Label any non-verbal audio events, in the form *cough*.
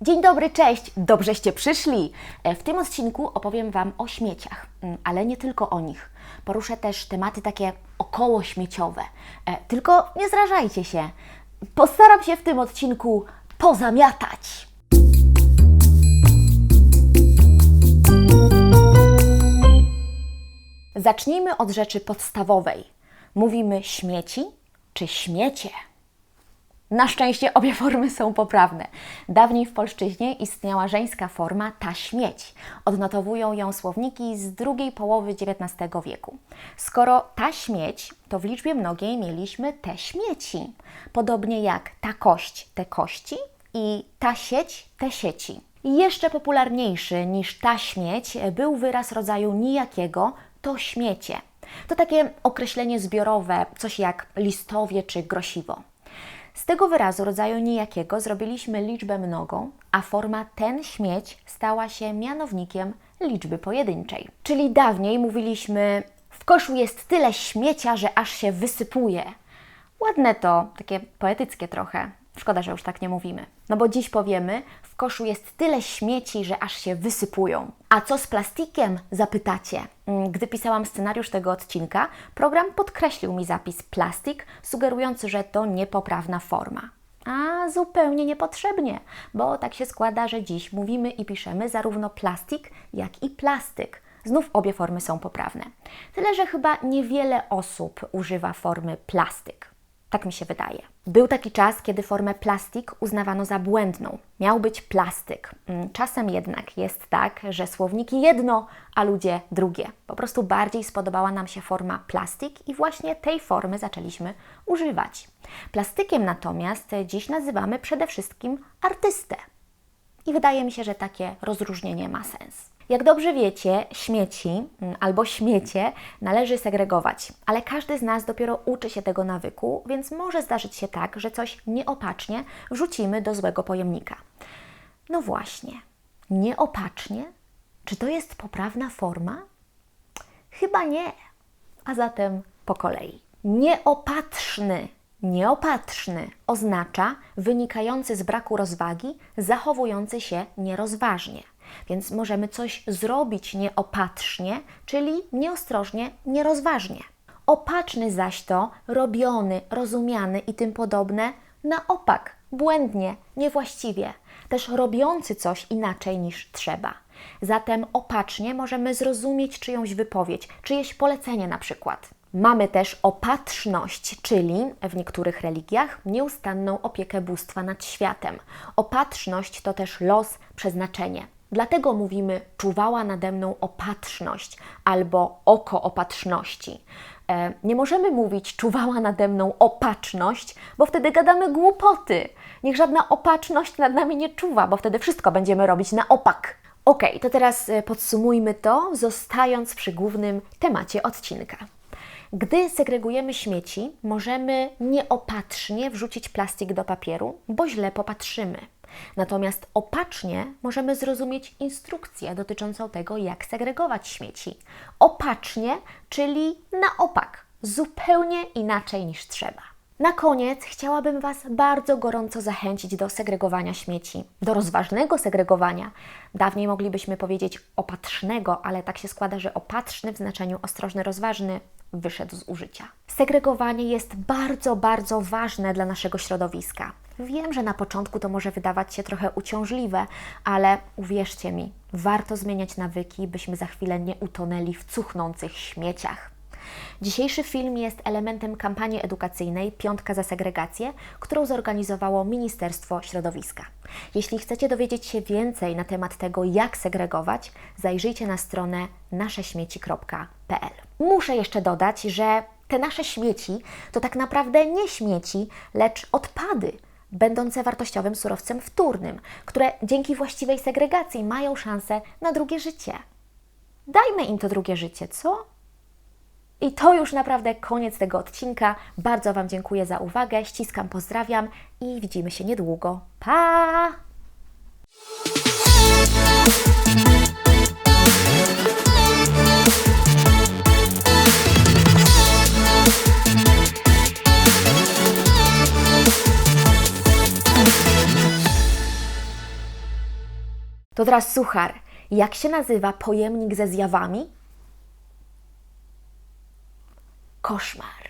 Dzień dobry, cześć, dobrzeście przyszli. E, W tym odcinku opowiem Wam o śmieciach, mm, ale nie tylko o nich. Poruszę też tematy takie około śmieciowe. E, Tylko nie zrażajcie się. Postaram się w tym odcinku pozamiatać. Zacznijmy od rzeczy podstawowej. Mówimy śmieci czy śmiecie? Na szczęście obie *laughs* formy są poprawne. Dawniej w polszczyźnie istniała żeńska forma ta śmieć. Odnotowują ją słowniki z drugiej połowy XIX wieku. Skoro ta śmieć, to w liczbie mnogiej mieliśmy te śmieci. Podobnie jak ta kość, te kości i ta sieć, te sieci. Jeszcze popularniejszy niż ta śmieć był wyraz rodzaju nijakiego, to śmiecie. To takie określenie zbiorowe, coś jak listowie czy grosiwo. Z tego wyrazu rodzaju nijakiego zrobiliśmy liczbę mnogą, a forma ten śmieć stała się mianownikiem liczby pojedynczej. Czyli dawniej mówiliśmy w koszu jest tyle śmiecia, że aż się wysypuje. Ładne to, takie poetyckie trochę. Szkoda, że już tak nie mówimy. No bo dziś powiemy, w koszu jest tyle śmieci, że aż się wysypują. A co z plastikiem? Zapytacie. Mm, Gdy pisałam scenariusz tego odcinka, program podkreślił mi zapis plastik, sugerujący, że to niepoprawna forma. A zupełnie niepotrzebnie, bo tak się składa, że dziś mówimy i piszemy zarówno plastik, jak i plastyk. Znów obie formy są poprawne. Tyle, że chyba niewiele osób używa formy plastyk. Tak mi się wydaje. Był taki czas, kiedy formę plastik uznawano za błędną. Miał być plastyk. Mm, Czasem jednak jest tak, że słowniki jedno, a ludzie drugie. Po prostu bardziej spodobała nam się forma plastik i właśnie tej formy zaczęliśmy używać. Plastykiem natomiast dziś nazywamy przede wszystkim artystę. I wydaje mi się, że takie rozróżnienie ma sens. Jak dobrze wiecie, śmieci mm, albo śmiecie należy segregować, ale każdy z nas dopiero uczy się tego nawyku, więc może zdarzyć się tak, że coś nieopatrznie wrzucimy do złego pojemnika. No właśnie, nieopatrznie? Czy to jest poprawna forma? Chyba nie. A zatem po kolei. Nieopatrzny, nieopatrzny oznacza wynikający z braku rozwagi, zachowujący się nierozważnie. Więc możemy coś zrobić nieopatrznie, czyli nieostrożnie, nierozważnie. Opatrzny zaś to robiony, rozumiany i tym podobne na opak, błędnie, niewłaściwie, też robiący coś inaczej niż trzeba. Zatem opatrznie możemy zrozumieć czyjąś wypowiedź, czyjeś polecenie na przykład. Mamy też opatrzność, czyli w niektórych religiach nieustanną opiekę bóstwa nad światem. Opatrzność to też los, przeznaczenie. Dlatego mówimy czuwała nade mną opatrzność albo oko opatrzności. E, nie możemy mówić czuwała nade mną opatrzność, bo wtedy gadamy głupoty. Niech żadna opatrzność nad nami nie czuwa, bo wtedy wszystko będziemy robić na opak. Ok, to teraz e, podsumujmy to, zostając przy głównym temacie odcinka. Gdy segregujemy śmieci, możemy nieopatrznie wrzucić plastik do papieru, bo źle popatrzymy. Natomiast opatrznie możemy zrozumieć instrukcję dotyczącą tego, jak segregować śmieci. Opatrznie, czyli na opak, zupełnie inaczej niż trzeba. Na koniec chciałabym Was bardzo gorąco zachęcić do segregowania śmieci, do rozważnego segregowania. Dawniej moglibyśmy powiedzieć opatrznego, ale tak się składa, że opatrzny w znaczeniu ostrożny, rozważny wyszedł z użycia. Segregowanie jest bardzo, bardzo ważne dla naszego środowiska. Wiem, że na początku to może wydawać się trochę uciążliwe, ale uwierzcie mi, warto zmieniać nawyki, byśmy za chwilę nie utonęli w cuchnących śmieciach. Dzisiejszy film jest elementem kampanii edukacyjnej Piątka za segregację, którą zorganizowało Ministerstwo Środowiska. Jeśli chcecie dowiedzieć się więcej na temat tego, jak segregować, zajrzyjcie na stronę nasześmieci.pl. Muszę jeszcze dodać, że te nasze śmieci to tak naprawdę nie śmieci, lecz odpady, będące wartościowym surowcem wtórnym, które dzięki właściwej segregacji mają szansę na drugie życie. Dajmy im to drugie życie, co? I to już naprawdę koniec tego odcinka. Bardzo Wam dziękuję za uwagę, ściskam, pozdrawiam i widzimy się niedługo. Pa! To teraz suchar. Jak się nazywa pojemnik ze zjawami? Koszmar.